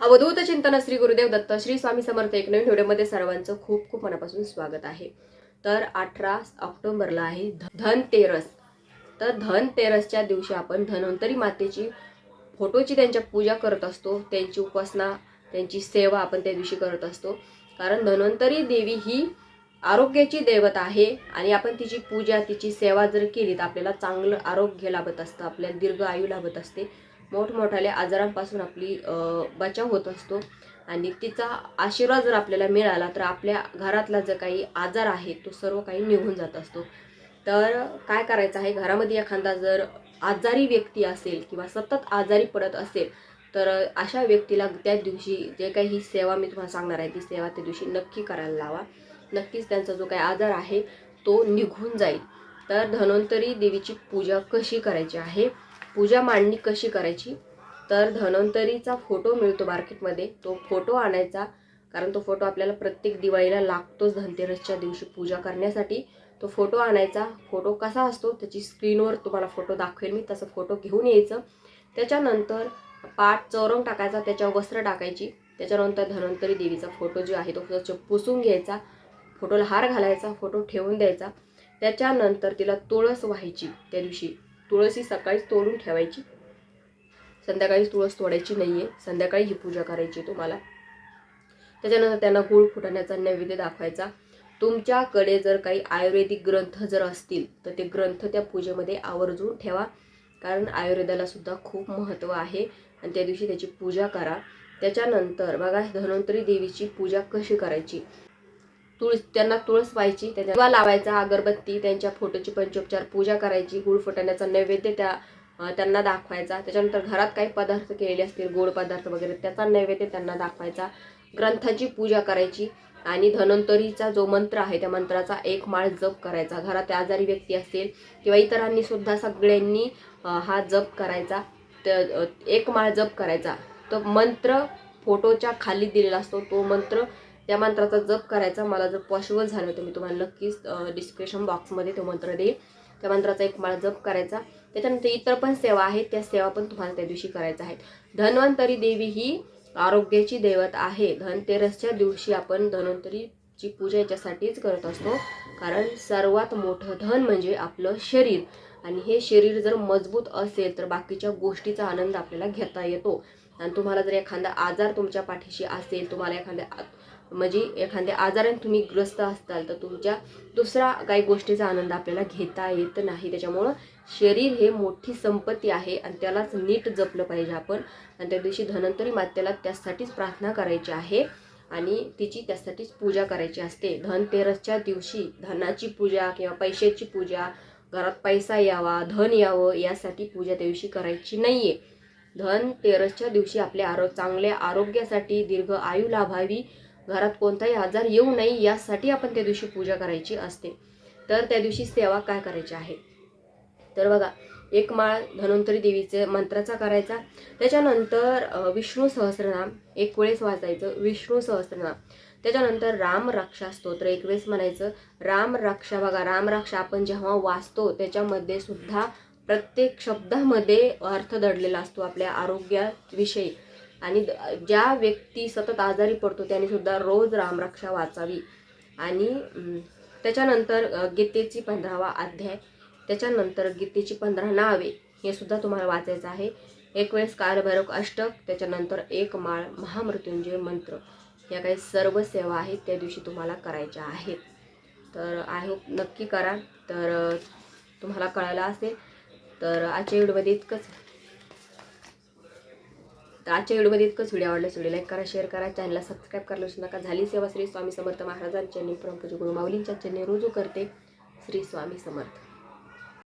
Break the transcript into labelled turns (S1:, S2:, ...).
S1: अवधूत चिंतन श्री गुरुदेव दत्त श्री स्वामी समर्थ एक नवीन व्हिडिओमध्ये सर्वांचं खूप खूप मनापासून स्वागत आहे. तर अठरा ऑक्टोबरला आहे धनतेरस तर धनतेरसच्या दिवशी आपण धन्वंतरी मातेची फोटोची त्यांच्या पूजा करत असतो. त्यांची उपासना त्यांची सेवा आपण त्या दिवशी करत असतो. कारण धन्वंतरी देवी ही आरोग्याची देवता आहे आणि आपण तिची पूजा तिची सेवा जर केली तर आपल्याला चांगलं आरोग्य लाभत असतं आपल्याला दीर्घ आयु लाभत असते. मोठमोठ्याल्या आजारांपासून आपली बचाव होत असतो. आणि तिचा आशीर्वाद जर आपल्याला मिळाला तर आपल्या घरातला जो काही आजार आहे तो सर्व काही निघून जात असतो. तर काय करायचं आहे? घरामध्ये एखादा जर आजारी व्यक्ती असेल किंवा सतत आजारी पडत असेल तर अशा व्यक्तीला त्या दिवशी जे काही ही सेवा मी तुम्हाला सांगणार आहे ती सेवा त्या दिवशी नक्की करायला लावा. नक्कीच त्यांचा जो काही आजार आहे तो निघून जाईल. तर धन्वंतरी देवीची पूजा कशी करायची आहे? पूजा मांडणी कशी करायची? तर धन्वंतरीचा फोटो मिळतो मार्केटमध्ये तो फोटो आणायचा. कारण तो फोटो आपल्याला प्रत्येक दिवाळीला लागतोच धनतेरसच्या दिवशी पूजा करण्यासाठी. तो फोटो आणायचा. फोटो कसा असतो त्याची स्क्रीनवर तुम्हाला फोटो दाखवेल मी. तसं फोटो घेऊन यायचं. त्याच्यानंतर पाठ चौरंग टाकायचा. त्याच्यावर वस्त्र टाकायची. त्याच्यानंतर धन्वंतरी देवीचा फोटो जो आहे तो पुसून घ्यायचा. फोटोला हार घालायचा. फोटो ठेवून द्यायचा. त्याच्यानंतर तिला तुळस व्हायची त्या दिवशी. तुळस ही सकाळीच तोडून ठेवायची. संध्याकाळी तुळस तोडायची नाही आहे संध्याकाळी ही पूजा करायची तुम्हाला. त्याच्यानंतर त्यांना गुळ फुटण्याचा नैवेद्य दाखवायचा. तुमच्याकडे जर काही आयुर्वेदिक ग्रंथ जर असतील तर ते ग्रंथ त्या पूजेमध्ये आवर्जून ठेवा. कारण आयुर्वेदाला सुद्धा खूप महत्त्व आहे आणि त्या दिवशी त्याची पूजा करा. त्याच्यानंतर बघा धन्वंतरी देवीची पूजा कशी करायची? तुळस त्यांना तुळस व्हायची त्याच्या दिवा लावायचा अगरबत्ती त्यांच्या फोटोची पंचोपचार पूजा करायची गुळ फुटण्याचा नैवेद्य त्या त्यांना दाखवायचा. त्याच्यानंतर घरात काही पदार्थ केलेले असतील गोड पदार्थ वगैरे त्याचा नैवेद्य त्यांना दाखवायचा. ग्रंथाची पूजा करायची आणि धनंतरीचा जो मंत्र आहे त्या मंत्राचा एक माळ जप करायचा. घरात आजारी व्यक्ती असेल किंवा इतरांनी सुद्धा सगळ्यांनी हा जप करायचा. तर एक माळ जप करायचा. तो मंत्र फोटोच्या खाली दिलेला असतो. तो मंत्र त्या मंत्राचा जप करायचा मला जर पॉसिबल झालं तर मी तुम्हाला नक्कीच डिस्क्रिप्शन बॉक्समध्ये तो मंत्र देईल. त्या मंत्राचा एक मला जप करायचा. त्याच्यानंतर इतर पण सेवा आहेत त्या सेवा पण तुम्हाला त्या दिवशी करायच्या आहेत. धन्वंतरी देवी ही आरोग्याची दैवत आहे. धनतेरसच्या दिवशी आपण धन्वंतरीची पूजा याच्यासाठीच करत असतो. कारण सर्वात मोठं धन म्हणजे आपलं शरीर. आणि हे शरीर जर मजबूत असेल तर बाकीच्या गोष्टीचा आनंद आपल्याला घेता येतो. आणि तुम्हाला जर एखादा आजार तुमच्या पाठीशी असेल तुम्हाला एखाद्या म्हणजे एखाद्या आजाराने तुम्ही ग्रस्त असताल तर तुमच्या दुसरा काही गोष्टीचा आनंद आपल्याला घेता येत नाही. त्याच्यामुळं शरीर हे मोठी संपत्ती आहे आणि त्यालाच नीट जपलं पाहिजे आपण. आणि त्या दिवशी धनंतरी मातेला त्यासाठीच प्रार्थना करायची आहे आणि तिची त्यासाठीच पूजा करायची असते. धनतेरसच्या दिवशी धनाची पूजा किंवा पैशाची पूजा घरात पैसा यावा धन यावं यासाठी पूजा त्या दिवशी करायची नाही आहे धनतेरसच्या दिवशी आपल्या आरो चांगल्या आरोग्यासाठी दीर्घ आयु लाभावी घरात कोणताही आजार येऊ नये यासाठी आपण त्या दिवशी पूजा करायची असते. तर त्या दिवशी सेवा काय करायची आहे? तर बघा एक माळ धन्वंतरी देवीचे मंत्राचा करायचा. त्याच्यानंतर विष्णू सहस्रनाम एक वेळेस वाचायचं विष्णू सहस्रनाम. त्याच्यानंतर राम रक्षा स्तोत्र एक वेळेस म्हणायचं राम रक्षा बघा राम रक्षा आपण जेव्हा वाचतो त्याच्यामध्ये सुद्धा प्रत्येक शब्दामध्ये अर्थ दडलेला असतो आपल्या आरोग्याविषयी. आणि ज्या व्यक्ती सतत आजारी पडतो त्यानेसुद्धा रोज रामरक्षा वाचावी. आणि त्याच्यानंतर गीतेची पंधरावा अध्याय त्याच्यानंतर गीतेची पंधरा नावे हे सुद्धा तुम्हाला वाचायचं आहे. एक वेळेस कालभैरव अष्टक त्याच्यानंतर एक माळ महामृत्युंजय मंत्र. या काही सर्व सेवा आहेत त्या दिवशी तुम्हाला करायच्या आहेत. तर आय होप नक्की करा. तर तुम्हाला कळायला असेल तर आजच्या व्हिडिओमध्ये इतकंच. तर आजच्या व्हिडिओमध्ये इतकंच व्हिडिओ आवडल्यास व्हिडिओ लाईक करा शेअर करा. चॅनलला सबस्क्राईब करायला विसरू नका. झाली सेवा श्री स्वामी समर्थ महाराजांच्या चरणी परमपूज्य गुरु माऊलींच्या चरणी. रुजू करते श्री स्वामी समर्थ.